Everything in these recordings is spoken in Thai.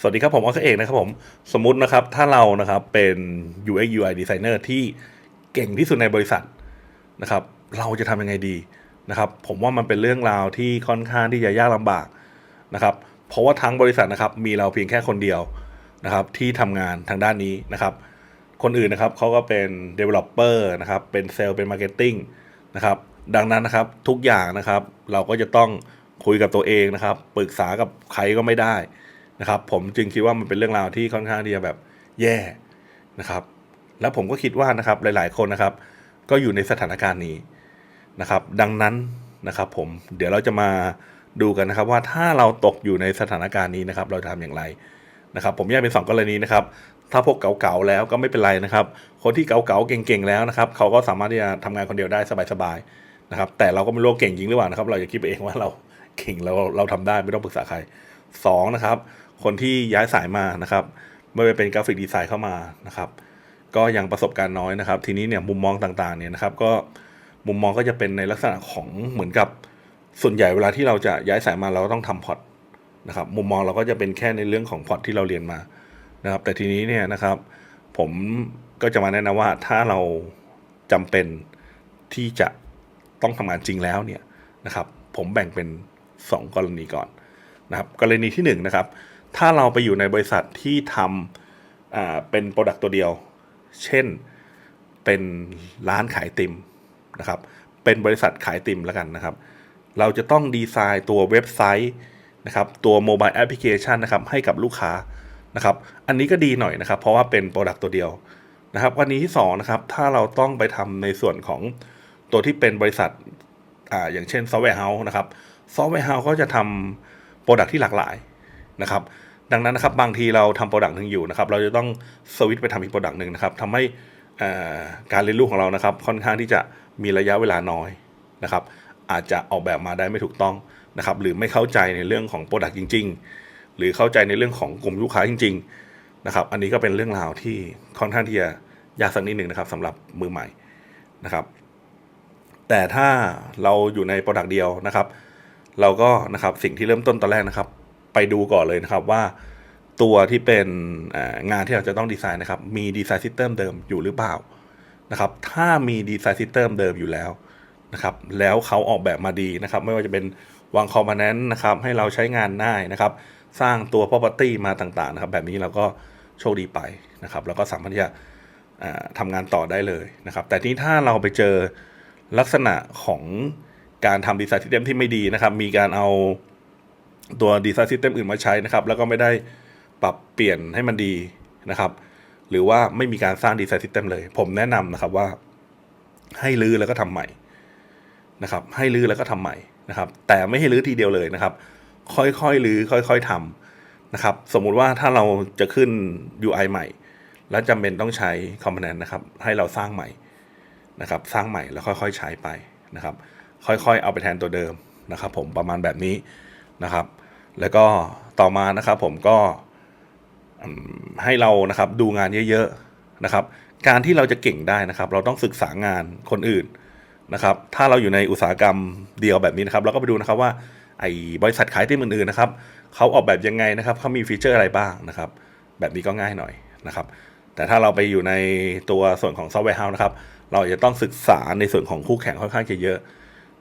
สวัสดีครับ ผมออสเอกนะครับผมสมมุตินะครับถ้าเรานะครับเป็น UX UI designer ที่เก่งที่สุดในบริษัทนะครับ เราจะทำยังไงดีนะครับ ผมว่ามันเป็นเรื่องราวที่ค่อนข้างที่จะยากลำบากนะครับ เพราะว่าทั้งบริษัทนะครับ มีเราเพียงแค่คนเดียวนะครับที่ทำงานทางด้านนี้นะครับ คนอื่นนะครับเขาก็เป็น developer นะครับ เป็นเซลล์เป็น marketing นะครับ ดังนั้นนะครับทุกอย่างนะครับ เราก็จะต้องคุยกับตัวเองนะครับ ปรึกษากับใครก็ไม่ได้ นะครับ ผมจึงคิดว่ามันเป็นเรื่องราวที่ค่อนข้างที่จะแบบแย่นะครับ แล้วผมก็คิดว่านะครับหลาย ๆ คนนะครับ ก็อยู่ในสถานการณ์นี้นะครับ ดังนั้นนะครับ ผมเดี๋ยวเราจะมาดูกันนะครับ ว่าถ้าเราตกอยู่ในสถานการณ์นี้นะครับ เราจะทำอย่างไรนะครับ ผมแยกเป็นสองกรณีนะครับ ถ้าพวกเก่าๆแล้วก็ไม่เป็นไรนะครับ คนที่เก่าๆเก่งๆแล้วนะครับ เขาก็สามารถที่จะทำงานคนเดียวได้สบายๆนะครับ แต่เราก็ไม่รู้เก่งจริงหรือเปล่านะครับ เราจะคิดไปเองว่าเราเก่งเราเราทำได้ไม่ต้องปรึกษาใครสองนะครับ คนที่ย้ายสายมานะครับไม่ว่าเป็นกราฟิกดีไซน์เข้ามานะครับ ก็ยังประสบการณ์น้อยนะครับ ทีนี้เนี่ยมุมมองต่างๆเนี่ยนะครับ ก็มุมมองก็จะเป็นในลักษณะของเหมือนกับส่วนใหญ่เวลาที่เราจะย้ายสายมาเราก็ต้องทำพอร์ตนะครับ มุมมองเราก็จะเป็นแค่ในเรื่องของพอร์ตที่เราเรียนมานะครับ แต่ทีนี้เนี่ยนะครับ ผมก็จะมาแนะนำว่าถ้าเราจำเป็นที่จะต้องทำงานจริงแล้วเนี่ยนะครับ ผมแบ่งเป็น 2 กรณีก่อนนะครับ กรณีที่1นงนะครับ ถ้าเราไปอยู่ในบริษัทที่ทำเป็นโปรดักต์ตัวเดียว เช่นเป็นร้านขายติมนะครับ เป็นบริษัทขายติมแล้วกันนะครับ เราจะต้องดีไซน์ตัวเว็บไซต์นะครับ ตัวโมบายแอปพลิเคชันนะครับให้กับลูกค้านะครับ อันนี้ก็ดีหน่อยนะครับ เพราะว่าเป็นโปรดักต์ตัวเดียวนะครับกรณีที่สองนะครับ ถ้าเราต้องไปทำในส่วนของตัวที่เป็นบริษัทอ่าอย่างเช่นซอฟต์แวร์เฮาส์นะครับ ซอฟต์แวร์เฮาส์ก็จะทำโปรดักต์ที่หลากหลายนะครับ ดังนั้นนะครับบางทีเราทำโปรดักต์หนึ่งอยู่นะครับเราจะต้องสวิตช์ไปทำอีกโปรดักต์หนึ่งนะครับทำให้การเรียนรู้ของเรานะครับ ค่อนข้างที่จะมีระยะเวลาน้อยนะครับ อาจจะออกแบบมาได้ไม่ถูกต้องนะครับ หรือไม่เข้าใจในเรื่องของโปรดักต์จริง ๆ หรือเข้าใจในเรื่องของกลุ่มลูกค้าจริง ๆ นะครับ อันนี้ก็เป็นเรื่องราวที่ค่อนข้างที่จะยากสักนิดหนึ่งนะครับสำหรับมือใหม่นะครับ แต่ถ้าเราอยู่ในโปรดักต์เดียวนะครับ เราก็นะครับสิ่งที่เริ่มต้นตอนแรกนะครับ ไปดูก่อนเลยนะครับว่าตัวที่เป็นงานที่เราจะต้องดีไซน์นะครับ มีดีไซน์ซิสเต็มเดิมอยู่หรือเปล่านะครับ ถ้ามีดีไซน์ซิสเต็มเดิมอยู่แล้วนะครับ แล้วเขาออกแบบมาดีนะครับ ไม่ว่าจะเป็นวางคอมโพเนนต์นะครับ ให้เราใช้งานง่ายนะครับ สร้างตัว property มาต่างๆนะครับ แบบนี้เราก็โชคดีไปนะครับ แล้วก็สามารถที่จะทำงานต่อได้เลยนะครับ แต่นี้ถ้าเราไปเจอลักษณะของการทำดีไซน์ซิสเต็มที่ไม่ดีนะครับ มีการเอา ตัวดีไซน์ซิสเต็มอื่นมาใช้นะครับ แล้วก็ไม่ได้ปรับเปลี่ยนให้มันดีนะครับ หรือว่าไม่มีการสร้างดีไซน์ซิสเต็มเลย ผมแนะนำนะครับว่า ให้รื้อแล้วก็ทำใหม่นะครับ ให้รื้อแล้วก็ทำใหม่นะครับ แต่ไม่ให้รื้อทีเดียวเลยนะครับ ค่อยๆรื้อค่อย ๆทำนะครับ สมมุติว่าถ้าเราจะขึ้น UI ใหม่ แล้วจำเป็นต้องใช้คอมโพเนนต์นะครับ ให้เราสร้างใหม่นะครับ สร้างใหม่แล้วค่อยๆใช้ไปนะครับ ค่อยๆเอาไปแทนตัวเดิมนะครับ ผมประมาณแบบนี้ นะครับ แล้วก็ต่อมานะครับผมก็ให้เรานะครับดูงานเยอะๆนะครับ การที่เราจะเก่งได้นะครับ เราต้องศึกษางานคนอื่นนะครับ ถ้าเราอยู่ในอุตสาหกรรมเดียวแบบนี้นะครับ เราก็ไปดูนะครับว่าไอ้บริษัทขายที่อื่นๆนะครับเขาออกแบบยังไงนะครับเขามีฟีเจอร์อะไรบ้างนะครับ แบบนี้ก็ง่ายหน่อยนะครับ แต่ถ้าเราไปอยู่ในตัวส่วนของซอฟต์แวร์เฮาส์นะครับ เราจะต้องศึกษาในส่วนของคู่แข่งค่อนข้างจะเยอะ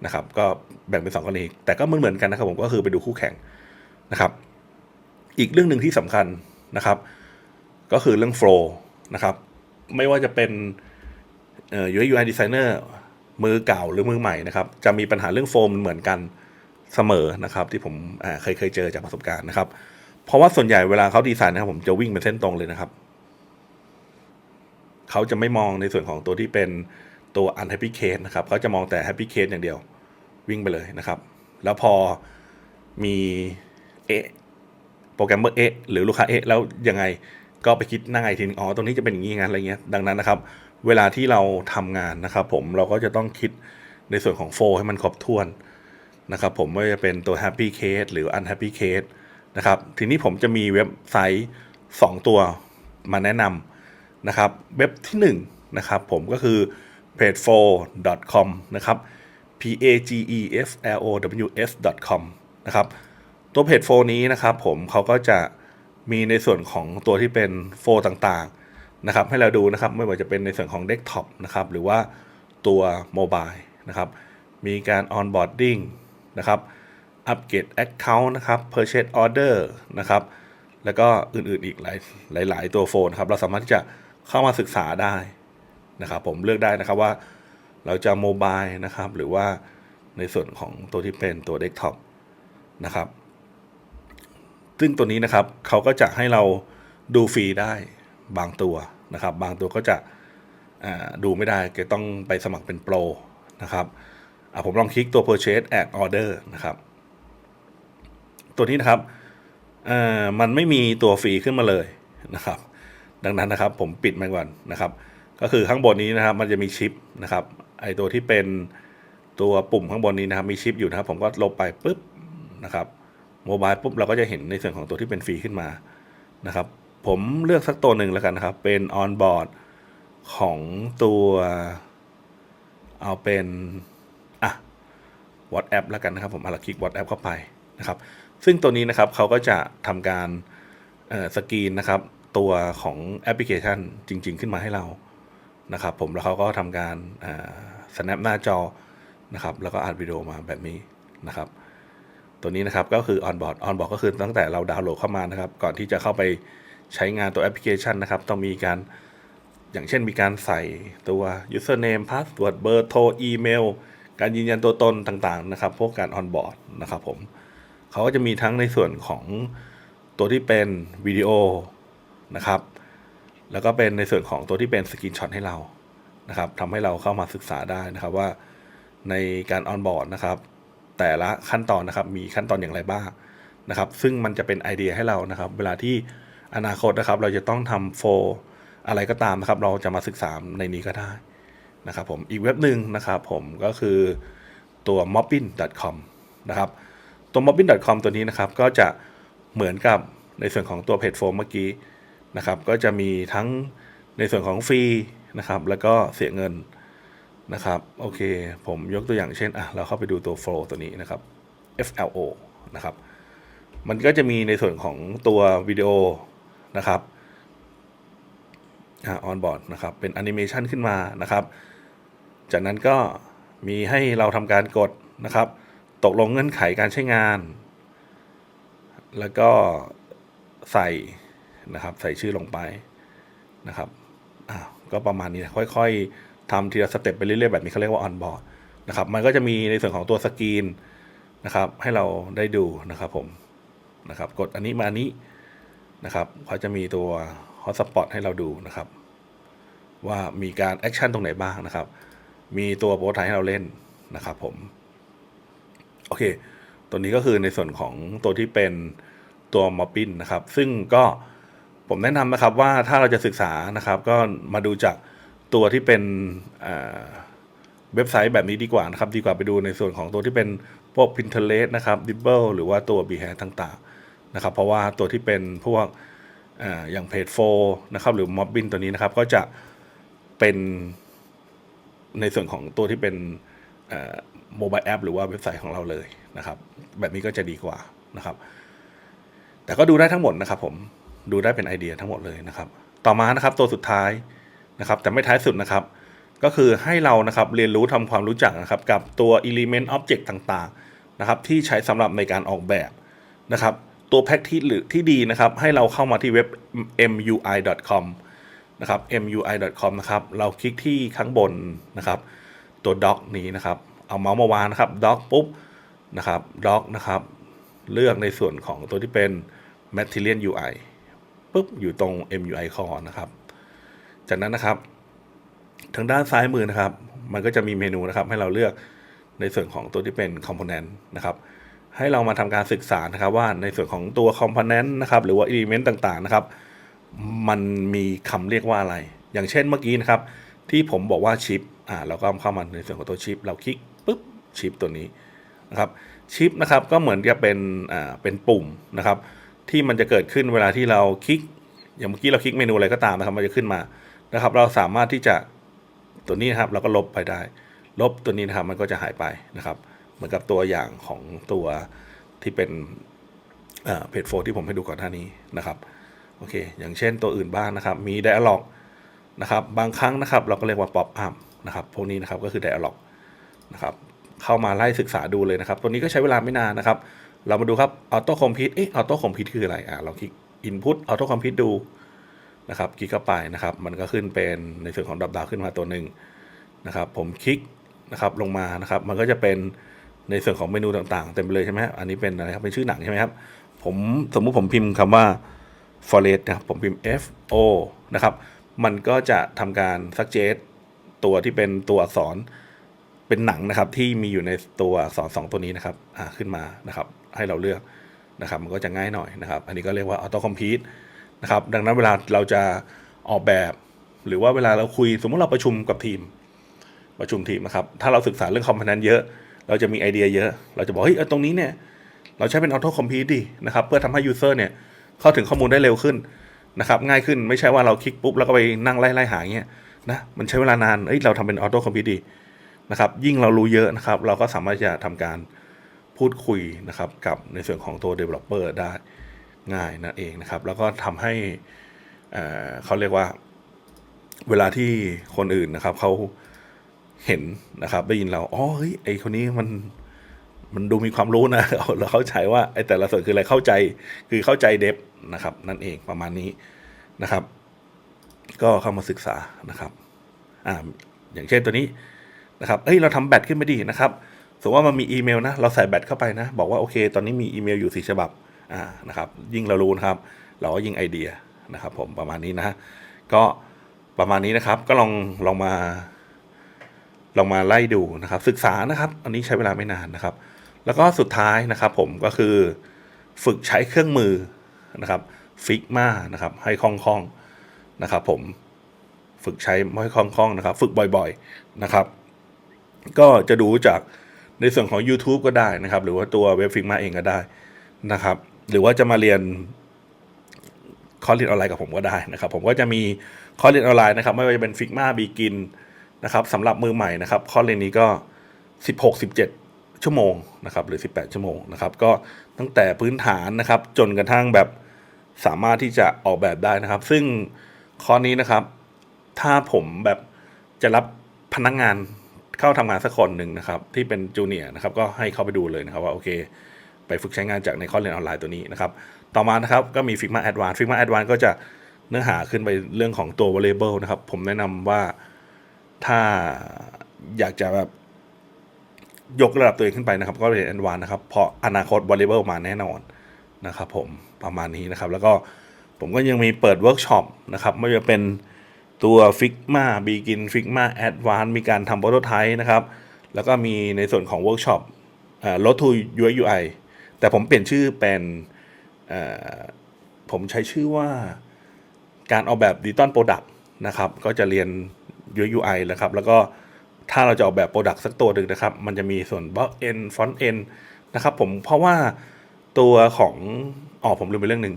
นะครับก็แบ่งเป็นสองกรณีแต่ก็เหมือนๆกันนะครับผมก็คือไปดูคู่แข่งนะครับ อีกเรื่องหนึ่งที่สำคัญนะครับ ก็คือเรื่อง flow นะครับไม่ว่าจะเป็นเอ่อ UI UI designer มือเก่าหรือมือใหม่นะครับ จะมีปัญหาเรื่องโฟมเหมือนกันเสมอนะครับ ที่ผมเคยเคยเจอจากประสบการณ์นะครับ เพราะว่าส่วนใหญ่เวลาเขาดีไซน์นะครับ ผมจะวิ่งเป็นเส้นตรงเลยนะครับ เขาจะไม่มองในส่วนของตัวที่เป็น ตัว unhappy case นะครับเขาจะมองแต่ happy case อย่างเดียววิ่งไปเลยนะครับ แล้วพอมีเอะโปรแกรมเมอร์เอะหรือลูกค้าเอะแล้วยังไงก็ไปคิดหน้าไงทีนึงอ๋อตรงนี้จะเป็นอย่างนี้งานอะไรเงี้ยดังนั้นนะครับ เวลาที่เราทำงานนะครับผมเราก็จะต้องคิดในส่วนของโฟให้มันครบถ้วนนะครับผมไม่ว่าจะเป็นตัว happy case หรือ unhappy case นะครับทีนี้ผมจะมีเว็บไซต์ 2 ตัวมาแนะนำนะครับ เว็บที่1นะครับผมก็คือ page4.com นะครับ p a g e f l o w s com นะครับ ตัวเพจโฟนี้นะครับผมเขาก็จะมีในส่วนของตัวที่เป็นโฟล์ต่างๆนะครับ ให้เราดูนะครับ ไม่ว่าจะเป็นในส่วนของเดสก์ท็อปนะครับ หรือว่าตัวโมบายนะครับ มีการออนบอร์ดดิ้งนะครับอัปเกรด Account นะครับ Purchase Order นะครับ แล้วก็อื่นๆอีกหลายหลายๆตัวโฟนครับ เราสามารถที่จะเข้ามาศึกษาได้ นะครับผมเลือกได้นะครับว่าเราจะโมบายนะครับ หรือว่าในส่วนของตัวที่เป็นตัวเดสก์ท็อปนะครับ ซึ่งตัวนี้นะครับเขาก็จะให้เราดูฟรีได้บางตัวนะครับ บางตัวก็จะดูไม่ได้ก็ต้องไปสมัครเป็นโปรนะครับผมลองคลิกตัว purchase add order นะครับ ตัวนี้นะครับมันไม่มีตัวฟรีขึ้นมาเลยนะครับ ดังนั้นนะครับผมปิดมันก่อนนะครับ ก็คือข้างบนนี้นะครับมันจะมีชิปนะครับไอตัวที่เป็นตัวปุ่มข้างบนนี้นะครับมีชิปอยู่นะครับ ผมก็ลบไปปุ๊บนะครับโมบายปุ๊บเราก็จะเห็นในส่วนของตัวที่เป็นฟรีขึ้นมานะครับ ผมเลือกสักตัวหนึ่งแล้วกันนะครับ เป็นออนบอร์ดของตัวเอาเป็นอะ WhatsApp แล้วกันนะครับ ผมเอาละคลิก WhatsApp เข้าไปนะครับ ซึ่งตัวนี้นะครับเขาก็จะทำการสกรีนนะครับ ตัวของแอปพลิเคชันจริง ๆ ขึ้นมาให้เรา นะครับผมแล้วเขาก็ทำการ snap หน้าจอนะครับแล้วก็อัดวิดีโอมาแบบนี้นะครับ ตัวนี้นะครับก็คือ onboard onboard ก็คือตั้งแต่เราดาวน์โหลดเข้ามานะครับ ก่อนที่จะเข้าไปใช้งานตัวแอปพลิเคชันนะครับ ต้องมีการอย่างเช่นมีการใส่ตัว username password เบอร์โทรอีเมลการยืนยันตัวตนต่างๆนะครับ พวกการ onboard นะครับผมเขาก็จะมีทั้งในส่วนของตัวที่เป็นวิดีโอนะครับ แล้วก็เป็นในส่วนของตัวที่เป็นสกรีนช็อตให้เรานะครับทำให้เราเข้ามาศึกษาได้นะครับว่าในการ onboard นะครับ แต่ละขั้นตอนนะครับมีขั้นตอนอย่างไรบ้างนะครับ ซึ่งมันจะเป็นไอเดียให้เรานะครับ เวลาที่อนาคตนะครับ เราจะต้องทำโฟอะไรก็ตามนะครับ เราจะมาศึกษาในนี้ก็ได้นะครับ ผมอีกเว็บหนึ่งนะครับ ผมก็คือตัว mobbin.com นะครับตัว mobbin.com ตัวนี้นะครับ ก็จะเหมือนกับในส่วนของตัวเพจโฟมเมื่อกี้ นะครับ ก็จะมีทั้งในส่วนของฟรีนะครับ แล้วก็เสียเงินนะครับ โอเค ผมยกตัวอย่างเช่น อะ เราเข้าไปดูตัว flow ตัวนี้นะครับ FLO นะครับ มันก็จะมีในส่วนของตัววิดีโอนะครับอ่า on board นะครับ เป็นแอนิเมชันขึ้นมานะครับ จากนั้นก็มีให้เราทำการกดนะครับ ตกลงเงื่อนไขการใช้งาน แล้วก็ใส่ นะครับ ใส่ชื่อลงไปนะครับอ่าก็ประมาณนี้ค่อยๆทำทีละสเต็ปไปเรื่อยๆแบบนี้เขาเรียกว่า on board นะครับ มันก็จะมีในส่วนของตัวสกรีนนะครับ ให้เราได้ดูนะครับผมนะครับ กดอันนี้มาอันนี้นะครับเขาจะมีตัว hotspot ให้เราดูนะครับ ว่ามีการแอคชั่นตรงไหนบ้างนะครับ มีตัวโปรไทให้เราเล่นนะครับ ผม โอเค ตัวนี้ก็คือในส่วนของตัวที่เป็นตัวมอปปินนะครับ ซึ่งก็ ผมแนะนำนะครับว่าถ้าเราจะศึกษานะครับ ก็มาดูจากตัวที่เป็นเว็บไซต์แบบนี้ดีกว่านะครับ ดีกว่าไปดูในส่วนของตัวที่เป็นพวก Pinterest นะครับ d i b b l e หรือว่าตัว Behance ต่างๆนะครับ เพราะว่าตัวที่เป็นพวกออย่างเพจโฟนะครับหรือ Mobbin ตัวนี้นะครับ ก็จะเป็นในส่วนของตัวที่เป็นโมบายแอปหรือว่าเว็บไซต์ของเราเลยนะครับ แบบนี้ก็จะดีกว่านะครับ แต่ก็ดูได้ทั้งหมดนะครับผม ดูได้เป็นไอเดียทั้งหมดเลยนะครับ ต่อมานะครับตัวสุดท้ายนะครับ แต่ไม่ท้ายสุดนะครับ ก็คือให้เรานะครับเรียนรู้ทำความรู้จักนะครับ กับตัว element object ต่างๆนะครับ ที่ใช้สำหรับในการออกแบบนะครับ ตัวแพ็กที่หรือที่ดีนะครับ ให้เราเข้ามาที่เว็บ mui.com นะครับ mui.com นะครับ เราคลิกที่ข้างบนนะครับ ตัว doc นี้นะครับ เอาเมาส์มาวางนะครับ doc ปุ๊บนะครับ doc นะครับ เลือกในส่วนของตัวที่เป็น material UI ปุ๊บอยู่ตรง MUI core นะครับ จากนั้นนะครับ ทางด้านซ้ายมือนะครับ มันก็จะมีเมนูนะครับ ให้เราเลือกในส่วนของตัวที่เป็น component นะครับ ให้เรามาทำการศึกษานะครับ ว่าในส่วนของตัว component นะครับ หรือว่า element ต่างๆนะครับ มันมีคำเรียกว่าอะไร อย่างเช่นเมื่อกี้นะครับ ที่ผมบอกว่าชิปอ่าเราก็เข้ามาในส่วนของตัวชิปเราคลิกปุ๊บชิปตัวนี้นะครับชิปนะครับก็เหมือนจะเป็นอ่าเป็นปุ่มนะครับ ที่มันจะเกิดขึ้นเวลาที่เราคลิก อย่างเมื่อกี้เราคลิกเมนูอะไรก็ตามนะครับมันจะขึ้นมานะครับ เราสามารถที่จะตัวนี้นะครับเราก็ลบไปได้ ลบตัวนี้นะครับมันก็จะหายไปนะครับ เหมือนกับตัวอย่างของตัวที่เป็นเอ่อเพจโฟที่ผมให้ดูก่อนหน้านี้นะครับโอเค อย่างเช่นตัวอื่นบ้างนะครับ มี dialog นะครับบางครั้งนะครับ เราก็เรียกว่า pop up นะครับพวกนี้นะครับก็คือ dialog นะครับเข้ามาไล่ศึกษาดูเลยนะครับ ตัวนี้ก็ใช้เวลาไม่นานนะครับ เรามาดูครับ auto complete เอ๊ะ auto complete คืออะไรอะเราคลิก input auto complete ดูนะครับคลิกเข้าไปนะครับมันก็ขึ้นเป็นในส่วนของดับดาวขึ้นมาตัวหนึ่งนะครับผมคลิกนะครับลงมานะครับมันก็จะเป็นในส่วนของเมนูต่างๆ เต็มไปเลยใช่ไหมอันนี้เป็นอะไรครับเป็นชื่อหนังใช่ไหมครับผมสมมุติผมพิมพ์คำว่า forest นะครับผมพิมพ์ f o นะครับมันก็จะทำการ suggest ตัวที่เป็นตัวอักษรเป็นหนังนะครับที่มีอยู่ในตัวอักษรสองตัวนี้นะครับอ่าขึ้นมานะครับ ให้เราเลือกนะครับมันก็จะง่ายหน่อยนะครับ อันนี้ก็เรียกว่า auto complete นะครับดังนั้นเวลาเราจะออกแบบ หรือว่าเวลาเราคุยสมมติเราประชุมกับทีม ประชุมทีมนะครับ ถ้าเราศึกษาเรื่องคอมพ n นเยอะ เราจะมีไอเดียเยอะ เราจะบอกเฮ้ยเออตรงนี้เนี่ยเราใช้เป็นออโต้คอมพิวต์ดีนะครับเพื่อทำให้ยูเซอร์เนี่ยเข้าถึงข้อมูลได้เร็วขึ้นนะครับง่ายขึ้นไม่ใช่ว่าเราคลิกปุ๊บแล้วก็ไปนั่งไล่ไล่หาอย่างเงี้ยนะมันใช้เวลานานเอ้ยเราทำเป็นออโต้คอมพิวต์ดีนะครับยิ่งเรารู้เยอะนะครับ เราก็สามารถจะทำการ พูดคุยนะครับกับในส่วนของตัว Developer ได้ง่ายนั่นเองนะครับ แล้วก็ทำให้เเขาเรียกว่า เวลาที่คนอื่นนะครับเขาเห็นนะครับได้ยินเราอ๋อเฮ้ยไอคนนี้มันมันดูมีความรู้นะเราเข้าใจว่าไอ้แต่ละส่วนคืออะไรเข้าใจคือเข้าใจเดฟนะครับ นั่นเองประมาณนี้นะครับ ก็เข้ามาศึกษานะครับอ่าอย่างเช่นตัวนี้นะครับเอ้ยเราทำแบตขึ้นไปดีนะครับ สมมติว่ามันมีอีเมลนะเราใส่แบตเข้าไปนะ บอกว่าโอเค ตอนนี้มีอีเมลอยู่สี่ฉบับอ่านะครับ ยิ่งเรารู้นะครับ เราก็ยิ่งไอเดียนะครับ ผมประมาณนี้นะ ก็ประมาณนี้นะครับ ก็ลองลองมาลองมาไล่ดูนะครับ ศึกษานะครับ อันนี้ใช้เวลาไม่นานนะครับ แล้วก็สุดท้ายนะครับ ผมก็คือฝึกใช้เครื่องมือนะครับฟิกมานะครับ ให้คล่องๆนะครับ ผมฝึกใช้ให้คล่องๆนะครับ ฝึกบ่อย ๆนะครับ ก็จะดูจาก ในส่วนของ YouTube ก็ได้นะครับ หรือว่าตัวเว็บฟิกมาเองก็ได้นะครับ หรือว่าจะมาเรียนคอร์สเรียนออนไลน์กับผมก็ได้นะครับ ผมก็จะมีคอร์สเรียนออนไลน์นะครับ ไม่ว่าจะเป็นฟิกมาบีกินนะครับสำหรับมือใหม่นะครับคอร์สเรียนนี้ก็ 16 17 ชั่วโมงนะครับหรือ 18 ชั่วโมงนะครับ ก็ตั้งแต่พื้นฐานนะครับ จนกระทั่งแบบสามารถที่จะออกแบบได้นะครับ ซึ่งคอร์สนี้นะครับ ถ้าผมแบบจะรับพนักงาน เข้าทำงานสักคนหนึ่งนะครับที่เป็นจูเนียร์นะครับก็ให้เข้าไปดูเลยนะครับว่าโอเค ไปฝึกใช้งานจากในคอร์สเรียนออนไลน์ตัวนี้นะครับต่อมานะครับก็มี Figma Advanced Figma Advanced ก็จะเนื้อหาขึ้นไปเรื่องของตัว variable นะครับ ผมแนะนำว่าถ้าอยากจะแบบยกระดับตัวเองขึ้นไปนะครับ ก็เรียน Advanced นะครับ เพราะอนาคต variable มาแน่นอนนะครับผมประมาณนี้นะครับ แล้วก็ผมก็ยังมีเปิดเวิร์กช็อปนะครับไม่ว่าจะเป็น ตัว Figma Begin Figma Advanced มีการทำ prototype นะครับ แล้วก็มีในส่วนของเวิร์กช็อป Road to UI UI แต่ผมเปลี่ยนชื่อเป็นผมใช้ชื่อว่าการออกแบบดิจิตอลโปรดักต์นะครับ ก็จะเรียน UI UI นะครับ แล้วก็ถ้าเราจะออกแบบโปรดักต์สักตัวหนึ่งนะครับ มันจะมีส่วน back end front end นะครับผมเพราะว่าตัวของอ๋อผมลืมไปเรื่องหนึ่ง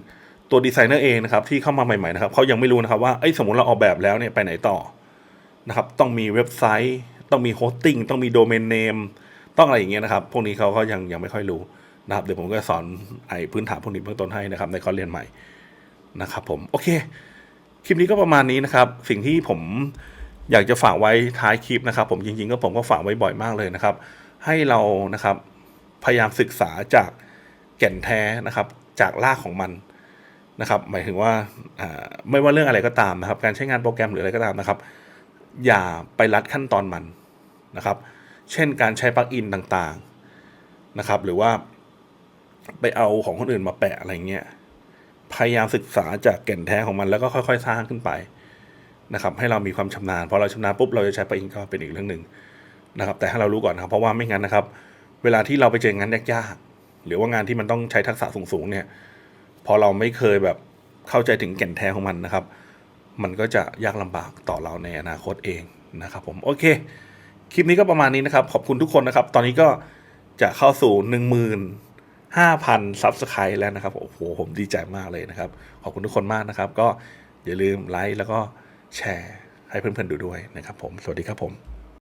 ตัวดีไซเนอร์เองนะครับที่เข้ามาใหม่ๆนะครับเขายังไม่รู้นะครับว่าเอ้สมมติเราออกแบบแล้วเนี่ยไปไหนต่อนะครับต้องมีเว็บไซต์ ต้องมีโฮสติ้งต้องมีโดเมนเนมต้องอะไรอย่างเงี้ยนะครับ พวกนี้เขาก็ยังยังไม่ค่อยรู้นะครับเดี๋ยวผมก็สอนไอ้พื้นฐานพวกนี้เบื้องต้นให้นะครับ ในคอร์สเรียนใหม่นะครับผมโอเค คลิปนี้ก็ประมาณนี้นะครับ สิ่งที่ผมอยากจะฝากไว้ท้ายคลิปนะครับ ผมจริงๆก็ผมก็ฝากไว้บ่อยมากเลยนะครับ ให้เรานะครับพยายามศึกษาจากแก่นแท้นะครับ จากรากของมัน นะครับหมายถึงว่าไม่ว่าเรื่องอะไรก็ตามนะครับ การใช้งานโปรแกรมหรืออะไรก็ตามนะครับ อย่าไปรัดขั้นตอนมันนะครับ เช่นการใช้ปลั๊กอินต่างๆนะครับ หรือว่าไปเอาของคนอื่นมาแปะอะไรเงี้ยพยายามศึกษาจากแก่นแท้ของมันแล้วก็ค่อย ๆ สร้างขึ้นไปนะครับ ให้เรามีความชำนาญพอเราชำนาญปุ๊บเราจะใช้ปลั๊กอินก็เป็นอีกเรื่องหนึ่งนะครับ แต่ให้เรารู้ก่อนนะครับ เพราะว่าไม่งั้นนะครับ เวลาที่เราไปเจองานยากๆหรือว่างานที่มันต้องใช้ทักษะสูงๆเนี่ย พอเราไม่เคยแบบเข้าใจถึงแก่นแท้ของมันนะครับ มันก็จะยากลำบากต่อเราในอนาคตเองนะครับผมโอเค คลิปนี้ก็ประมาณนี้นะครับ ขอบคุณทุกคนนะครับ ตอนนี้ก็จะเข้าสู่หนึ่งหมื่นห้าพันซับสไครต์แล้วนะครับโอ้โหผมดีใจมากเลยนะครับ ขอบคุณทุกคนมากนะครับ ก็อย่าลืมไลค์แล้วก็แชร์ให้เพื่อนๆดูด้วยนะครับผม สวัสดีครับผม